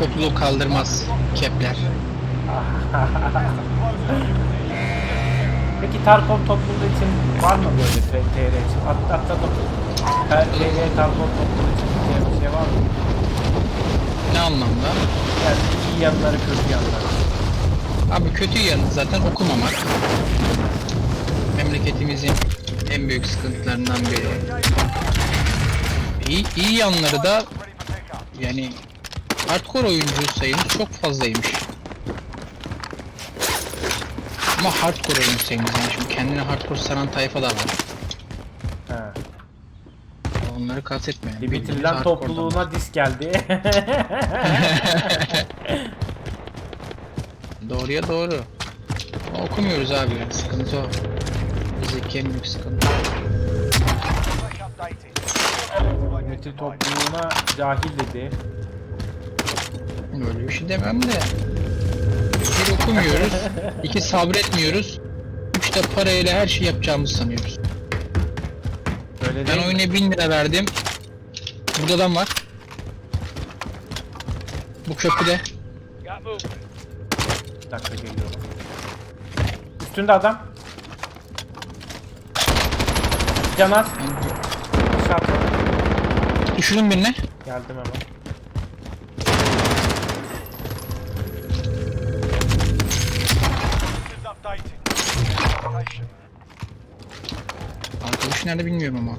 topluluğu kaldırmaz kepler. Peki Tarkov topluluğu için var mı böyle TR için? At, atladım. Her TR Tarkov topluluğu için bir şey var mı? Ne anlamda? Yani iyi yanları kötü yanları. Abi kötü yanı zaten okumamak. Memleketimizin en büyük sıkıntılarından biri. İyi, iyi yanları da yani hardcore oyuncu sayımız çok fazlaymış. Ama hardcore oyuncu sayımız yani şimdi kendine hardcore saran tayfa da var. He. Onları kastetmiyorum. Bir bitirilen topluluğuna dis geldi. Doğruya doğru. Ama okumuyoruz abi yani sıkıntı o. Bizdeki en büyük sıkıntı. Metin topluluğuna cahil dedi. Böyle bir şey demem de. Bir okumuyoruz, iki sabretmiyoruz, üç de parayla her şey yapacağımızı sanıyoruz. Öyle Ben oyuna 1000 lira verdim. Burada adam var. Bu köprüde. Bir dakika geliyorum. Üstünde adam. Canaz. Aşağı atla. Düşürdüm birine. Geldim hemen. Nerede bilmiyorum ama.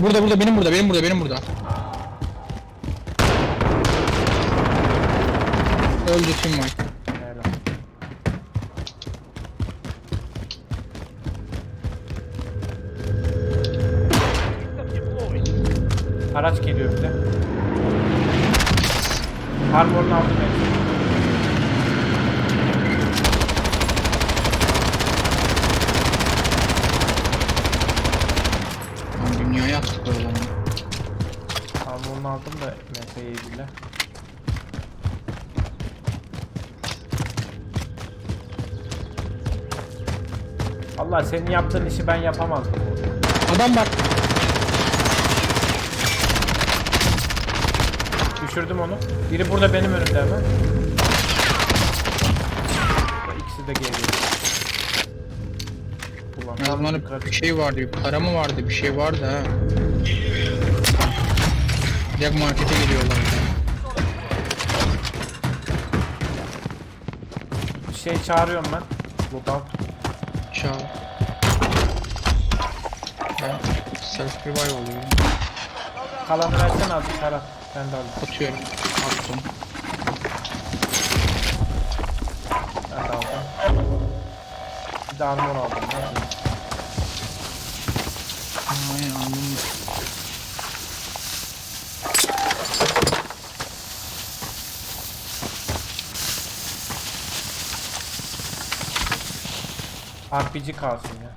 Burada burada benim burada benim burada benim burada. Öldü tüm Mike. Araç geliyor bir de. Armor'unu aldım ben. Lan dünyaya attık o zaman. Armor'unu aldım da MF'yi bile. Allah senin yaptığın işi ben yapamazdım. Adam var. Düşürdüm onu. Biri burada benim önümde hemen. İkisi de geliyor. Ulan, Adamların bir şey vardı, bir para mı vardı, bir şey vardı ha. Direkt markete geliyorlar. Bir şey çağırıyorum ben. Lookout. Çağ. Ben self revive oluyorum. Kalanı versene azıcık Ferhat. Ben de alayım. Atıyorum. Attım. Ben de aldım. Bir de armor aldım. Ben. RPG kalsın ya.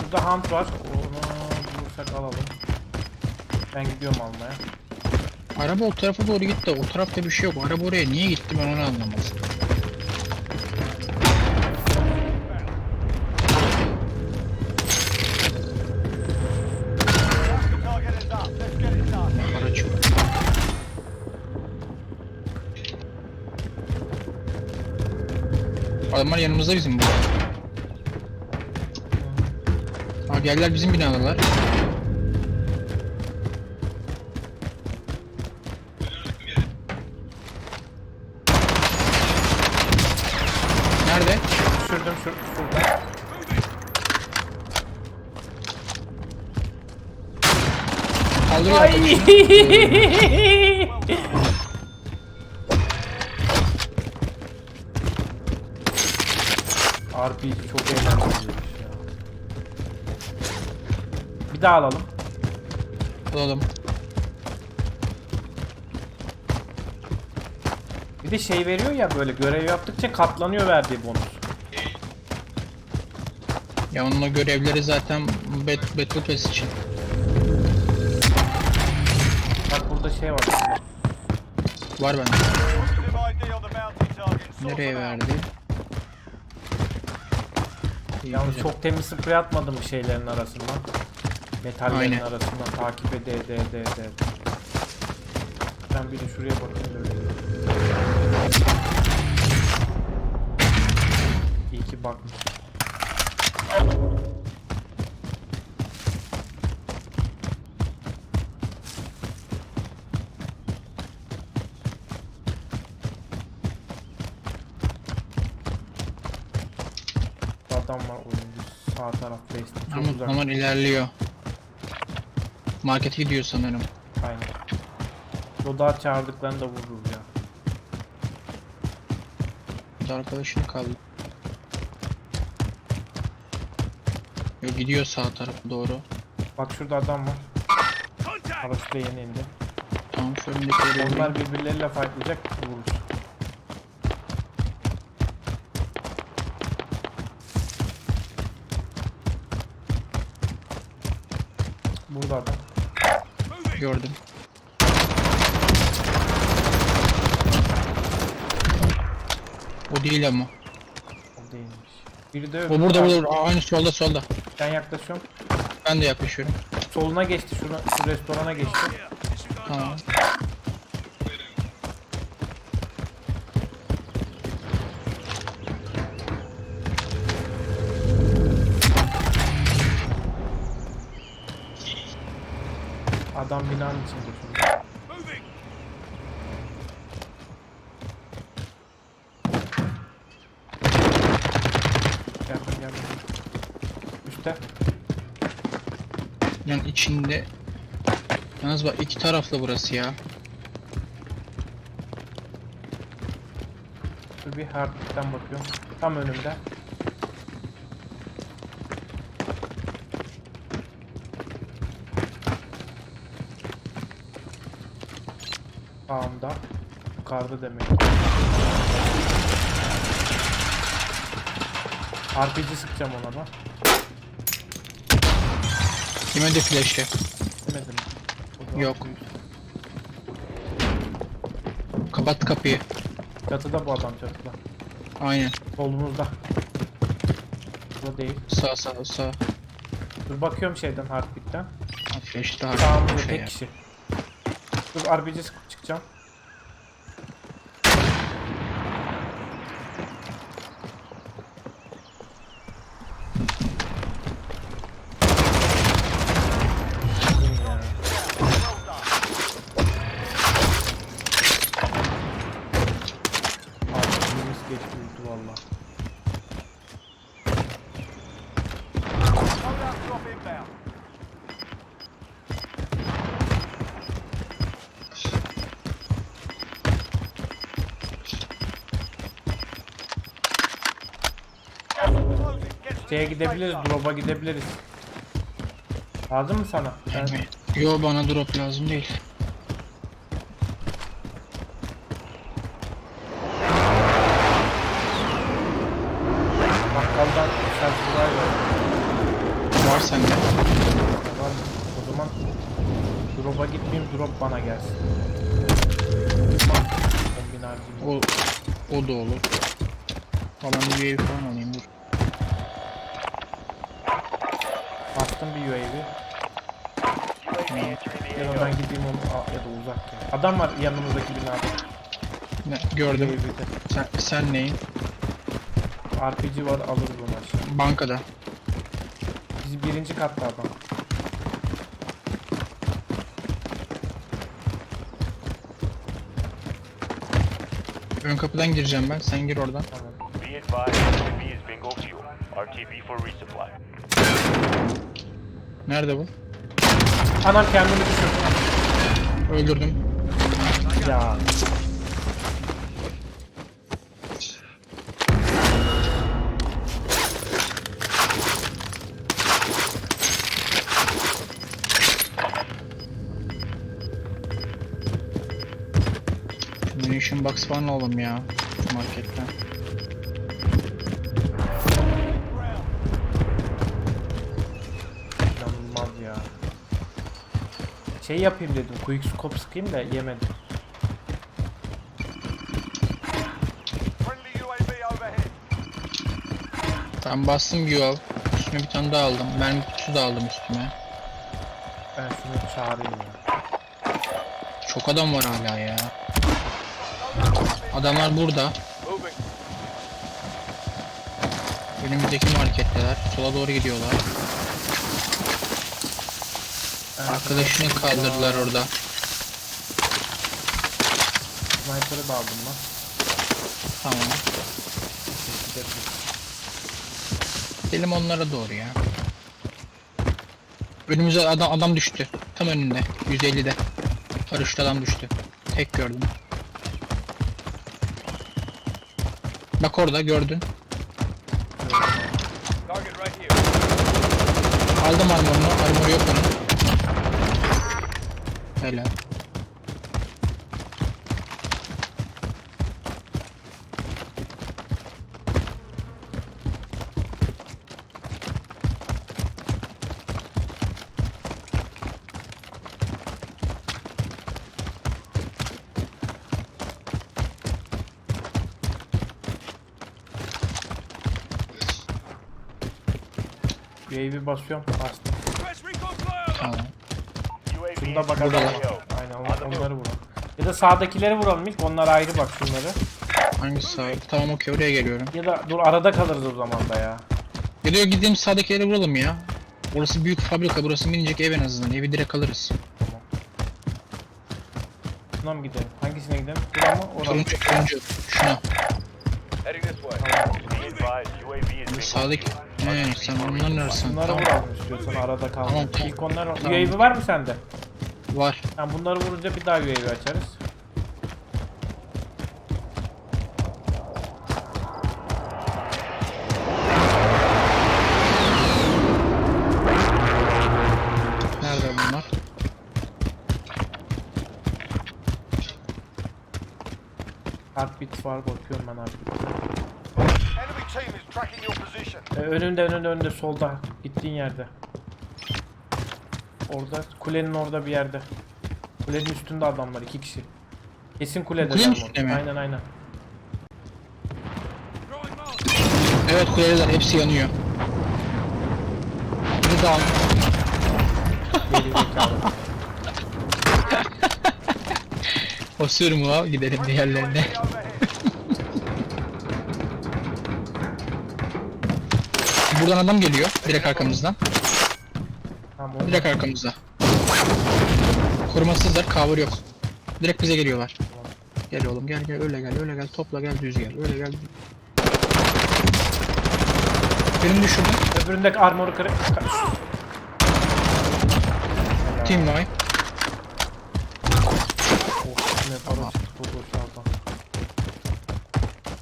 Şurada hunt var. Onu bulursak alalım. Ben gidiyorum almaya. Araba o tarafa doğru gitti. O tarafta bir şey yok. Araba oraya niye gitti ben onu anlamadım. Adamlar yanımızda bizim bu. Aa geldiler bizim binadalar. Nerede? Düşürdüm şu şurada. Kaldırıyor. Ay! RPG çok eğlenceliymiş ya. Bir daha alalım. Alalım. Bir de şey veriyor ya böyle görev yaptıkça katlanıyor verdiği bonus. Ya onun o görevleri zaten Bet Battle Pass için. Bak burada şey var. Var bende. Nereye verdi? Yalnız çok temiz sprey atmadım bir şeylerin arasından. Metallerin Aynen. arasından takip ede ede ede ede. Ben bir de şuraya bakayım öyle. İyi ki bakmış. Adam var oyuncu sağ işte çok Ama uzak. zaman ilerliyor. Markete gidiyor sanırım. Aynen. Loda çağırdıklarında vururuz ya. Bir de arkadaşım kaldı. Yok gidiyor sağ tarafa doğru. Bak şurada adam var. Araçta yeni indi. Tamam şu önündekileri Onlar birbirleriyle fightlayacak vururuz. Adam. gördüm. O değil ama. O değilmiş. Biri de O burada burada. Aa, Aynı solda solda. Ben yaklaşıyorum. Ben de yaklaşıyorum. Soluna geçti. Şuna, şu restorana geçti. Tamam. Adam binanın içinde şurada. Geldim geldim. Üstte. Yani içinde. Yalnız bak iki taraflı burası ya. Dur bir harddiskten bakıyorum. Tam önümde. Sağımda. Yukarıda demek. RPG sıkacağım ona da. Kime de flash'e. Demedim. O Yok. Kapat kapıyı. Çatıda bu adam çatıda. Aynen. Solumuzda. Bu değil. Sağ sağ sağ. Dur bakıyorum şeyden heartbeat'ten. Ha, Flash daha Sağımızda şey tek kişi. Dur RPG çıkacağım. Şeye gidebiliriz, drop'a gidebiliriz. Lazım mı sana? Ben Yo bana drop lazım değil. bakkaldan selfie var. Var sende. Var? O zaman drop'a gitmeyeyim, drop bana gelsin. O o da olur. Falan bir falan alayım dur. Bastım bir UAV. Ya da ben gideyim onu Aa, ya da uzak ya. Adam var yanımızdaki binada. Ne, gördüm. UAV'de. Sen, sen neyin? RPG var alırız onu aşağı. Bankada. Biz birinci katta adam. Ön kapıdan gireceğim ben. Sen gir oradan. Tamam. Be advised, UAV is bingo fuel. RTB for resupply. Nerede bu? Anam kendini düşürdü. Öldürdüm. Ya. Munition box falan alalım ya. Marketten. Şey yapayım dedim. Quick scope sıkayım da yemedim. Ben bastım Gual. Üstüne bir tane daha aldım. Mermi kutusu da aldım üstüme. Şunu çağırayım ya. Çok adam var hala ya. Adamlar burada. Önümüzdeki marketteler. Sola doğru gidiyorlar. Arkadaşını kaldırdılar orada. Sniper'ı da aldım ben. Tamam. Gidelim onlara doğru ya. Önümüze adam adam düştü. Tam önünde. 150'de. Paraşüt adam düştü. Tek gördüm. Bak orada gördün. Aldım armorunu. Armor yok onun. Helal. UAV basıyorum. Bastım. Tamam. İs bakalım. Aynen on- onları vuralım. Ya da sağdakileri vuralım ilk. Onlar ayrı bak şunları. Hangisi sağ? Tamam okey oraya geliyorum. Ya da dur arada kalırız o zaman da ya. Ya da gideyim sağdaki yere vuralım ya. Orası büyük fabrika, burası minicik ev en azından. Evi direkt alırız. Şuna mı gidelim? Hangisine gidelim? Buna mı? Oraya mı? Turuncu, turuncu. Şuna. Heading this way. Be advised, UAV is Sağdaki. He, sen onların arasın. Bunları Tamam. vuralım istiyorsan arada kaldı. Tamam, tamam. İlk onlar Tamam. UAV var mı sende? Var. Yani bunları vurunca bir daha UAV açarız. Nerede bunlar? Heartbeat var bakıyorum ben heartbeat. Enemy team is tracking your position. Ee, önünde önünde önünde solda gittiğin yerde. Orada kulenin orada bir yerde. Kulenin üstünde adamlar iki kişi. Kesin kulede. Kulenin üstünde mi? Aynen aynen. Evet kuleler hepsi yanıyor. Bir daha. Geri zekalı. O sürümü al gidelim diğerlerine. Buradan adam geliyor. Direkt arkamızdan. Tamam. Direkt arkamızda. Korumasızlar, cover yok. Direkt bize geliyorlar. Gel oğlum gel gel öyle gel öyle gel topla gel düz gel öyle gel. Birini düşürdüm. Öbüründeki armoru kırık. Team wipe. Oh, ne para çıktı bu boşaldan.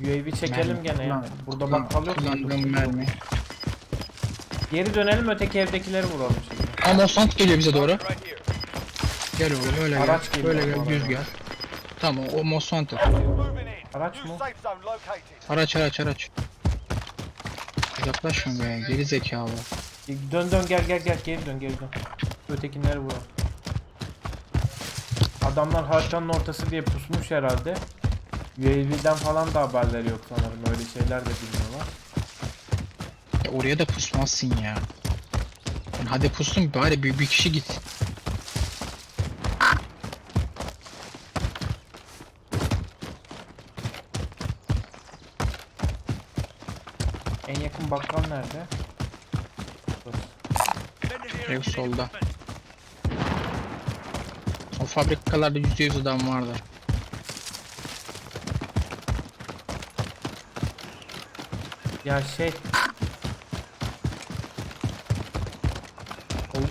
UAV çekelim Mermi. gene ya. Burada bakkal yok. Kullandığım mermi. Geri dönelim öteki evdekileri vuralım. Ama Mosant geliyor bize doğru. Gel oğlum öyle Araç gel. geliyor Öyle bu gel düz gel. Tamam o in. Araç mı? Araç araç araç. Uzaklaşma be geri zekalı. Dön dön gel gel gel geri dön geri dön. Ötekileri vuralım. Adamlar haritanın ortası diye pusmuş herhalde. UAV'den falan da haberleri yok sanırım. Öyle şeyler de bilmiyorlar. Ya oraya da pusmazsın ya. Hadi pustun bari bir, bir kişi git. En yakın bakkal nerede? Ev solda. O fabrikalarda yüzde yüz adam vardı. Ya şey...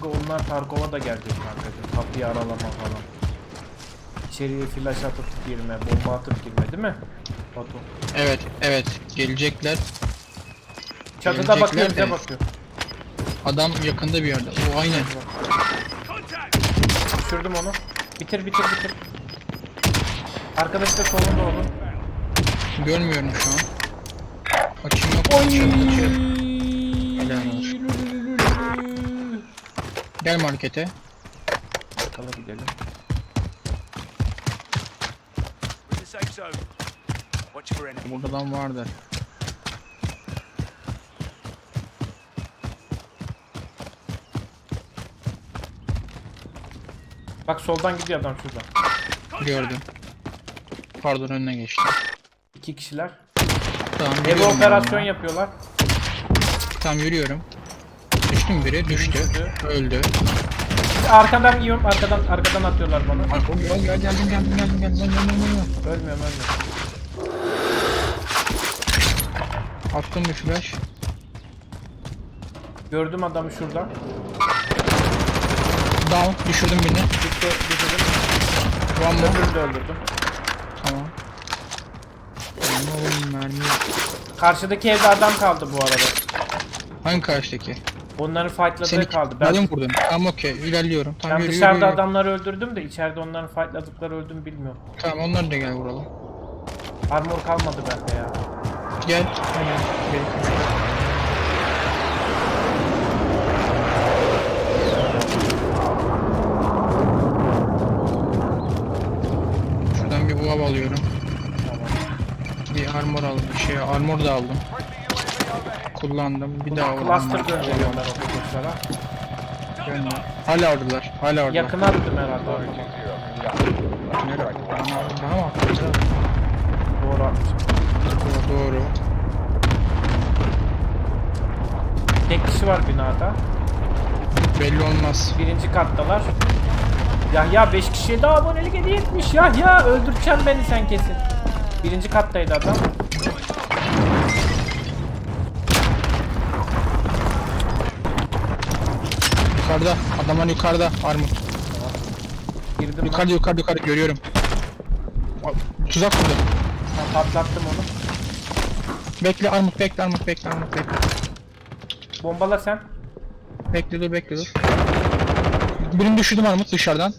Olga onlar Tarkov'a da gelecek kankacığım. Kapıyı aralama falan. İçeriye flash atıp girme, bomba atıp girme değil mi? Batu. Evet evet gelecekler. Çatıda Gelecekler bakıyor, bize de. bakıyor. Adam yakında bir yerde. O aynen. Düşürdüm onu. Bitir bitir bitir. Arkadaş da solunda oğlum. Görmüyorum şu an. Açım yok. Açıyorum. Helal olsun. Gel markete. Bakkala gidelim. We're in the safe zone. Watch for enemy. Burada adam vardır. Bak soldan gidiyor adam şuradan. Gördüm. Pardon önüne geçti. İki kişiler. Tamam Eve yürüyorum operasyon ben. yapıyorlar. Tamam yürüyorum. Düştüm biri düştü. Öldü. Arkadan yiyorum. Arkadan arkadan atıyorlar bana. Gel gel geldim geldim geldim geldim. Lan, lan, lan, lan. Ölmüyorum ölmüyorum. Attım bir flash. Gördüm adamı şurada. Down düşürdüm birini. Gitti düşürdüm. One more. Öbürünü de öldürdüm. Tamam. Lan oğlum mermi. yok. Karşıdaki evde adam kaldı bu arada. Hangi karşıdaki? Onların fightladığı Seni kaldı. ben Ben, vurdun. Tamam okey ilerliyorum. Tamam ben yürü, dışarıda yürü, yürü. adamları öldürdüm de içeride onların fightladıkları öldüm bilmiyorum. Tamam onlar da gel vuralım. Armor kalmadı bende ya. Gel. Hemen. Bir, dört. Şuradan bir buğab alıyorum. Bir armor aldım. Şey armor da aldım. Kullandım. Bir daha Cluster aldım. gönderiyorlar o kuşlara. Gönder. Hala oradalar. Hala oradalar. Yakına attım herhalde. Nereye? Bana, bana mı? Doğru atmışım. Doğru, doğru. Tek kişi var binada. Belli olmaz. Birinci kattalar. Yahya 5 kişiye daha abonelik hediye etmiş. Yahya öldüreceğim beni sen kesin. Birinci kattaydı adam. Yukarıda. Adamlar yukarıda. Armut. Girdim ben. Yukarıda yukarıda yukarıda görüyorum. Tuzak kurdu. Ben patlattım onu. Bekle Armut bekle Armut bekle Armut bekle. Bombala sen. Bekle dur bekle dur. Birini düşürdüm Armut dışarıdan.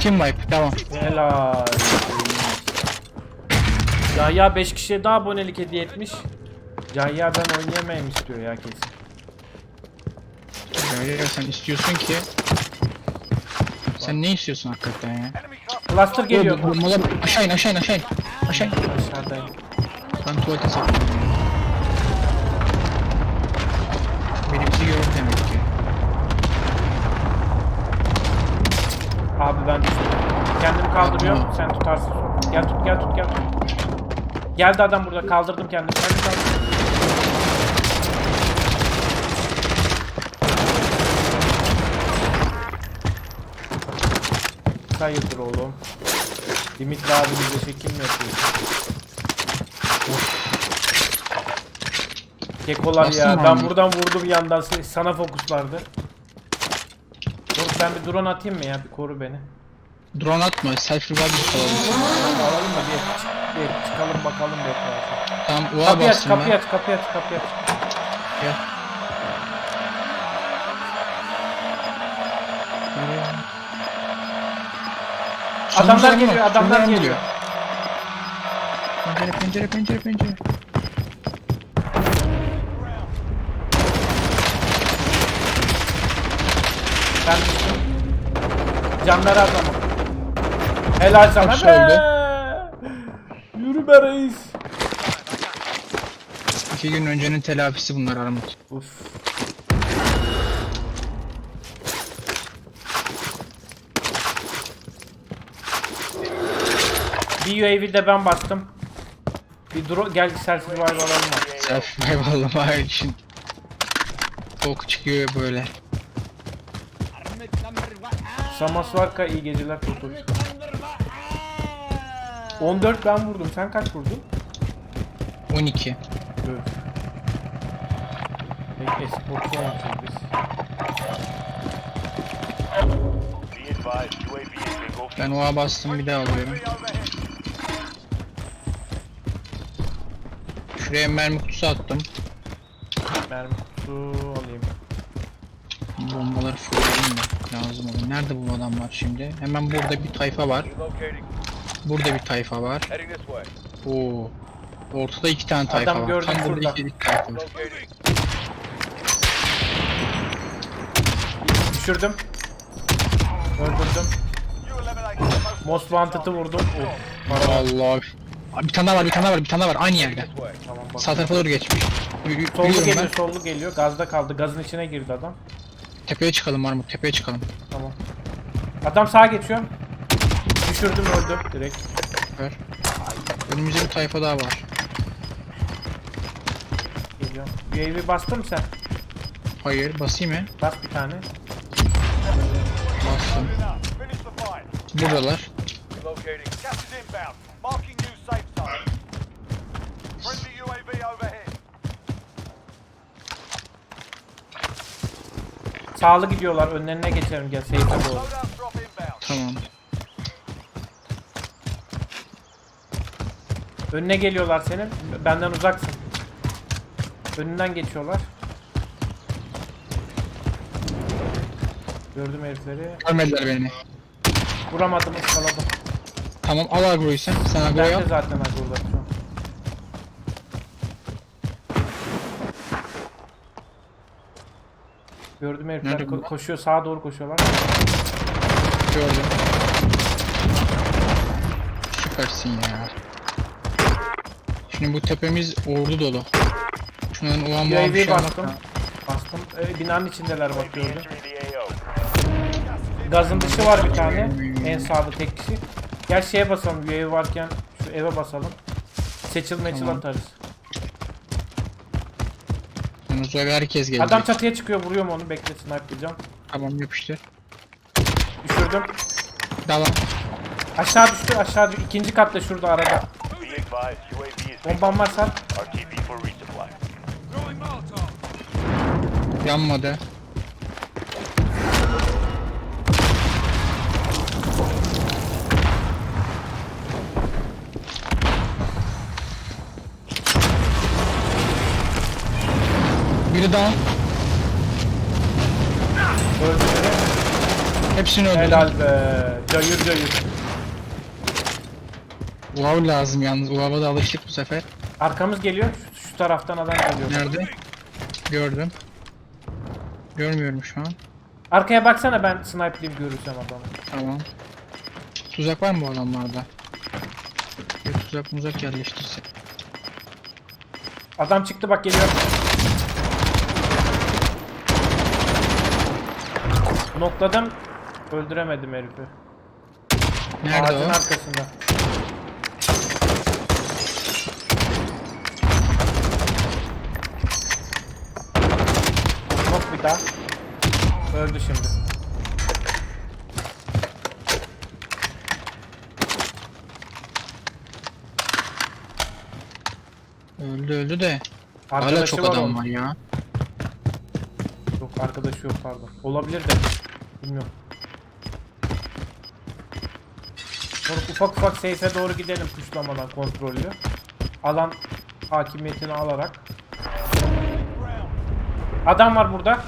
Team wipe devam. Helal. Yahya 5 kişiye daha abonelik hediye etmiş. Yahya ben oynayamayayım istiyor ya kesin. Ya, sen istiyorsun ki sen ne istiyorsun hakikaten ya? Cluster geliyor. Oğlum, Mola aşağı in aşağı in aşağı in. Aşağı in. Aşağıdayım. Ben tuvalete saklanıyorum. Beni bizi gördü demek ki. Abi ben düştüm. Kendimi kaldırıyorum. Sen tutarsın. Gel tut gel tut gel tut. Geldi adam burada kaldırdım kendimi. Kendimi kaldırdım. Hayırdır oğlum? Dimitri abimizle çekim mi yapıyorsun? Kekolar Bastın ya. mı Ben buradan vurdum yandan. Sana fokuslardı. Dur ben bir drone atayım mı ya? Bir koru beni. Drone atma, selfie revive kalalım. Alalım da bir, bir çıkalım bakalım bir etrafa. Tamam, Kapıyı aç, kapıyı aç, kapıyı aç, kapıyı aç. Gel. Adamlar geliyor, adamlar geliyor. Pencere, pencere, pencere, pencere. Ben düştüm. Canları adamı. Helal sana Hepsi be. Yürü be reis. İki gün öncenin telafisi bunlar Armut. Uf. Bir UAV'de ben bastım. Bir drone gel selfie revive alalım mı? Selfie revive alama için. Tok çıkıyor böyle. Samas Varka iyi geceler Totoş. 14 ben vurdum. Sen kaç vurdun? 12. Evet. Peki esportçu olmuşuz biz. Be advised, UAV is bingo Ben oğa bastım bir daha alıyorum. Şuraya mermi kutusu attım. Mermi kutusu alayım. Bombaları fırlayayım da lazım olur. Nerede bu adamlar şimdi? Hemen burada bir tayfa var. Burada bir tayfa var. Oo. Ortada iki tane tayfa Adam var. Tam burada şurada. iki, iki tayfa var. Düşürdüm. Öldürdüm. Most Wanted'ı vurdum. Of. Allah. Bir tane daha var, bir tane daha var, bir tane daha var. Aynı yerde. Tamam bak. Sağ tarafa doğru geçmiş. Yürü- Sollu Yürüyorum geliyor, ben. sollu geliyor. Gazda kaldı. Gazın içine girdi adam. Tepeye çıkalım Marmut, tepeye çıkalım. Tamam. Adam sağa geçiyor. Düşürdüm öldü direkt. Ver. Önümüzde bir tayfa daha var. Geliyor. UAV bastın mı sen? Hayır basayım mı? Bas bir tane. Bastım. Buradalar. Relocating. Gas is inbound. Sağlı gidiyorlar. Önlerine geçelim gel safe'e doğru. Tamam. Önüne geliyorlar senin. Benden uzaksın. Önünden geçiyorlar. Gördüm herifleri. Görmediler beni. Vuramadım ıskaladım. Tamam al agroyu sen. Sen agro Ben de zaten agurda şu an. Gördüm herifler Nerede ko- bu? koşuyor sağa doğru koşuyorlar. Gördüm. Süpersin ya. Şimdi bu tepemiz ordu dolu. Şunların ulan muan bir UAV şey almak bastım. lazım. Bastım. Ee, binanın içindeler bak gördüm. Gazın dışı var bir tane. En sağda tek kişi. Gel şeye basalım. UAV varken şu eve basalım. Seçil meçil Tamam. atarız. Eve herkes gelecek. Adam çatıya çıkıyor. Vuruyorum onu. Bekle snipe'layacağım. Tamam yapıştır. Düşürdüm. Dalan. Aşağı düştü. Aşağı düştü. İkinci katta şurada arada. Bombam var Molotov. Yanmadı. Biri daha. Öldü. Hepsini öldürdüm. Helal be. Cayır cayır. Uav lazım yalnız. Uav'a da alıştık bu sefer. Arkamız geliyor. Şu, şu taraftan adam geliyor. Nerede? Gördüm. Görmüyorum şu an. Arkaya baksana ben snipe'layım görürsem adamı. Tamam. Tuzak var mı bu adamlarda? Bir tuzak muzak yerleştirse. Adam çıktı bak geliyor. Nokladım. Öldüremedim herifi. Nerede Ağacın o? arkasında. Nok bir daha. Öldü şimdi. Öldü öldü de. Hala Arkadaşı çok var adam var ya. Arkadaşı yok pardon. Olabilir de. Bilmiyorum. Sonra ufak ufak safe'e doğru gidelim tuşlamadan kontrollü. Alan hakimiyetini alarak. Adam var burada.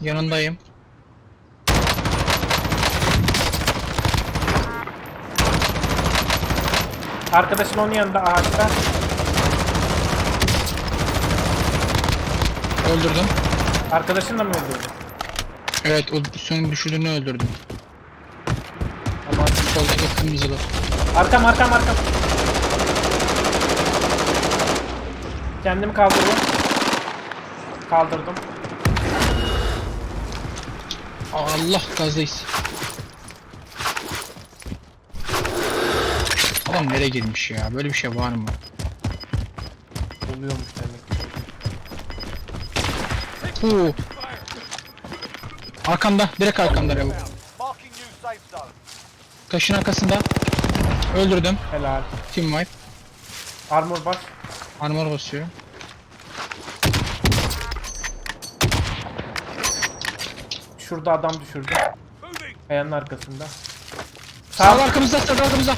Yanındayım. Arkadaşın onun yanında ağaçta. Öldürdüm. Arkadaşın da mı öldürdü? Evet o son düşürdüğünü öldürdüm. Aman. Soldaki kırmızılı. Arkam arkam arkam. Kendimi kaldırıyorum. Kaldırdım. Allah gazdayız. Adam nereye girmiş ya? Böyle bir şey var mı? Oluyormuş demek Huu. Arkamda, direkt arkamda zone. Taşın arkasında. Öldürdüm. Helal. Team wipe. Armor bas. Armor basıyor. Şurada adam düşürdü. Kayanın arkasında. Sağ Sağ arkamızda, sağ arkamızda.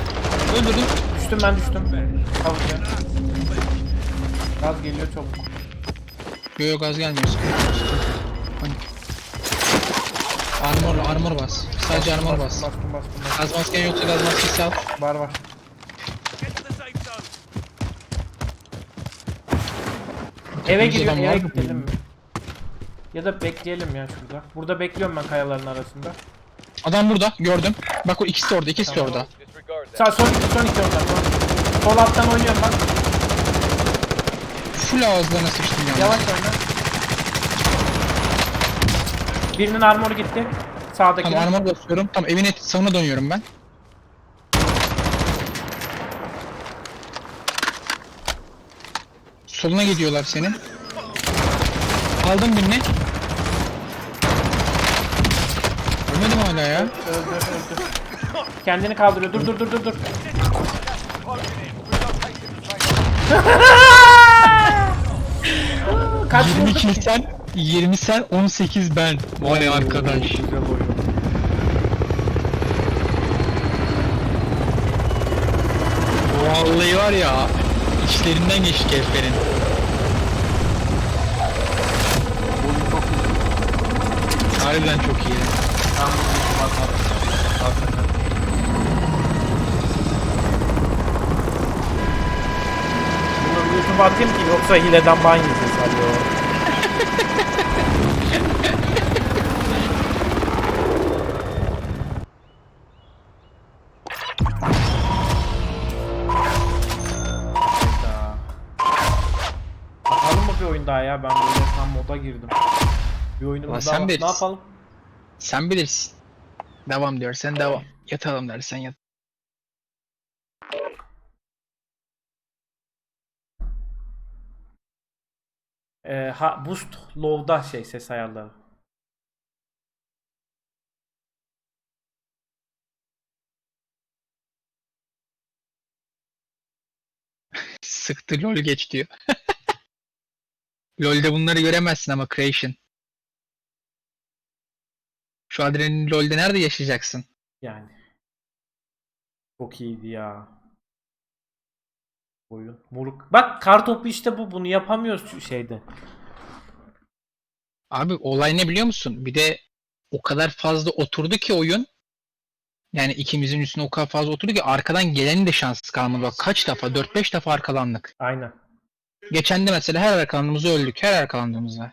Öldürdüm. düştüm ben düştüm. Avuca. Gaz geliyor çabuk. Yo yo gaz gelmiyor. Panik. Armor, armor bas. Sadece armor bas. Bastım bastım bastım. Gaz masken yoksa gaz maskesi al. Var var. Eve giriyor adam eve var mı? gidelim mi? Ya da bekleyelim ya şurada. Burada bekliyorum ben kayaların arasında. Adam burada, gördüm. Bak o ikisi de orada, ikisi de orada. Sağ son iki son iki oradan. Son, sol alttan oynuyorum bak. Full ağızlarına sıçtım ya. Yavaş oyna. Birinin armoru gitti. Sağdaki. Tamam armor basıyorum. Tamam evin et sağına dönüyorum ben. Soluna gidiyorlar senin. Aldım birini. Ölmedim hala ya. Öldü öldü. Kendini kaldırıyor. Dur dur dur dur dur. Kaç 20 vurduk kill ki? sen, 20 sen, 18 ben. Vay arkadaş. Güzel oyun. Vallahi var ya, içlerinden geçti heriflerin. Harbiden çok iyi. Ben bunu YouTube'a atarım. Hakikaten. YouTube'a atayım ki yoksa hileden ban yiyeceğiz hadi o. Atalım mı bir oyun daha ya? Ben böyle tam moda girdim. Bir oyunumuz Ulan daha sen var. Ne bilirsin. yapalım? Sen bilirsin. Devam diyorsan devam. Yatalım dersen yat. Ee, ha, boost low'da şey ses ayarları. Sıktı lol geç diyor. LoL'de bunları göremezsin ama Creation. Şu adrenalin LoL'de nerede yaşayacaksın? Yani. Çok iyiydi ya. Oyun. Moruk. Bak kartopu işte bu. Bunu yapamıyoruz şeyde. Abi olay ne biliyor musun? Bir de o kadar fazla oturdu ki oyun. Yani ikimizin üstüne o kadar fazla oturdu ki arkadan gelenin de şanssız kalmadı. Bak kaç defa? 4-5 defa arkalandık. Aynen. Geçen de mesela her arkalandığımızda öldük. Her arkalandığımızda.